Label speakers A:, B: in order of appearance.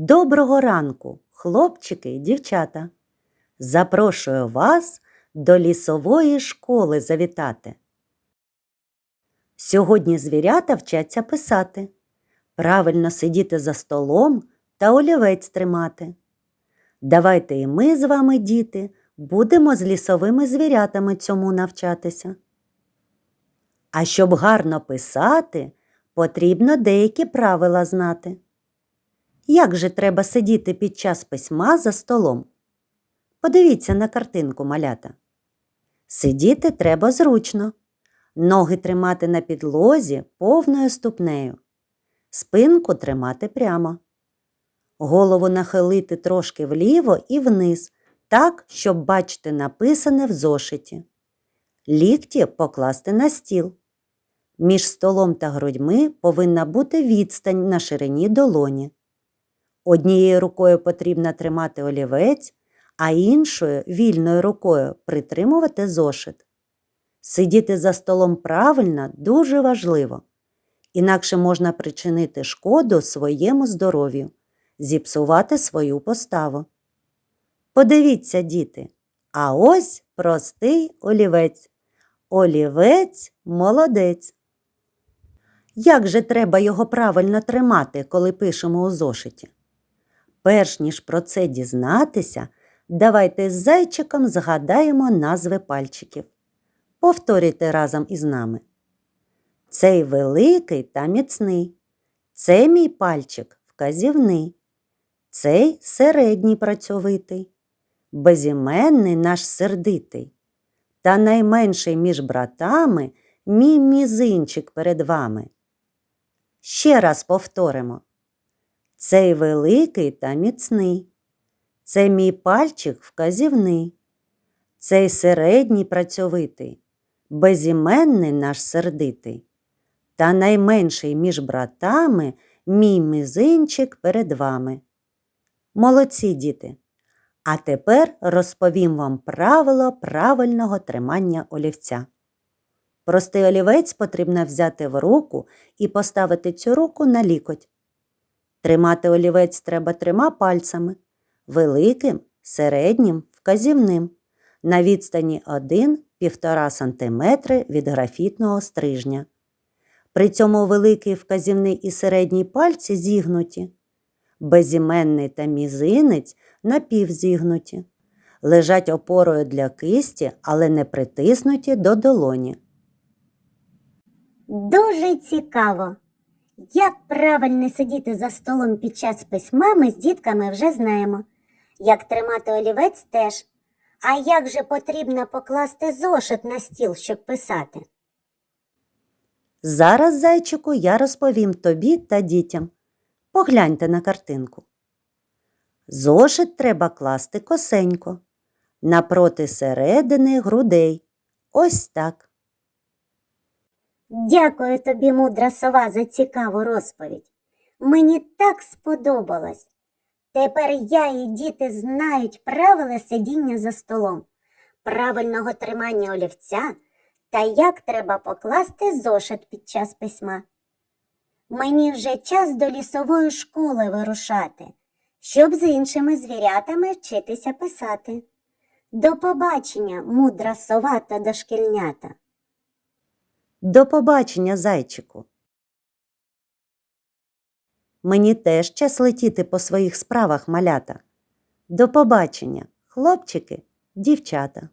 A: Доброго ранку, хлопчики і дівчата. Запрошую вас до лісової школи завітати. Сьогодні звірята вчаться писати, правильно сидіти за столом та олівець тримати. Давайте і ми з вами, діти, будемо з лісовими звірятами цьому навчатися. А щоб гарно писати, потрібно деякі правила знати. Як же треба сидіти під час письма за столом? Подивіться на картинку малята. Сидіти треба зручно. Ноги тримати на підлозі повною ступнею. Спинку тримати прямо. Голову нахилити трошки вліво і вниз, так, щоб бачити написане в зошиті. Лікті покласти на стіл. Між столом та грудьми повинна бути відстань на ширині долоні. Однією рукою потрібно тримати олівець, а іншою вільною рукою притримувати зошит. Сидіти за столом правильно дуже важливо, інакше можна причинити шкоду своєму здоров'ю, зіпсувати свою поставу. Подивіться, діти, а ось простий олівець. Олівець молодець. Як же треба його правильно тримати, коли пишемо у зошиті? Перш ніж про це дізнатися, давайте з зайчиком згадаємо назви пальчиків. Повторюйте разом із нами. Цей великий та міцний. Це мій пальчик вказівний. Цей середній працьовитий. Безіменний наш сердитий. Та найменший між братами мій мізинчик перед вами. Ще раз повторимо. Цей великий та міцний. Це мій пальчик вказівний. Цей середній працьовитий, безіменний наш сердитий. Та найменший між братами мій мізинчик перед вами. Молодці діти! А тепер розповім вам правило правильного тримання олівця. Простий олівець потрібно взяти в руку і поставити цю руку на лікоть. Тримати олівець треба трьома пальцями великим, середнім, вказівним на відстані 1-1,5 см від графітного стрижня. При цьому великий вказівний і середній пальці зігнуті, безіменний та мізинець напівзігнуті, лежать опорою для кисті, але не притиснуті до долоні.
B: Дуже цікаво. Як правильно сидіти за столом під час письма, ми з дітками вже знаємо. Як тримати олівець теж. А як же потрібно покласти зошит на стіл, щоб писати?
A: Зараз, зайчику, я розповім тобі та дітям. Погляньте на картинку. Зошит треба класти косенько, напроти середини грудей. Ось так.
B: Дякую тобі, мудра сова, за цікаву розповідь. Мені так сподобалось. Тепер я і діти знають правила сидіння за столом, правильного тримання олівця та як треба покласти зошит під час письма. Мені вже час до лісової школи вирушати, щоб з іншими звірятами вчитися писати. До побачення, мудра сова та дошкільнята.
A: До побачення, зайчику. Мені теж час летіти по своїх справах малята. До побачення, хлопчики, дівчата.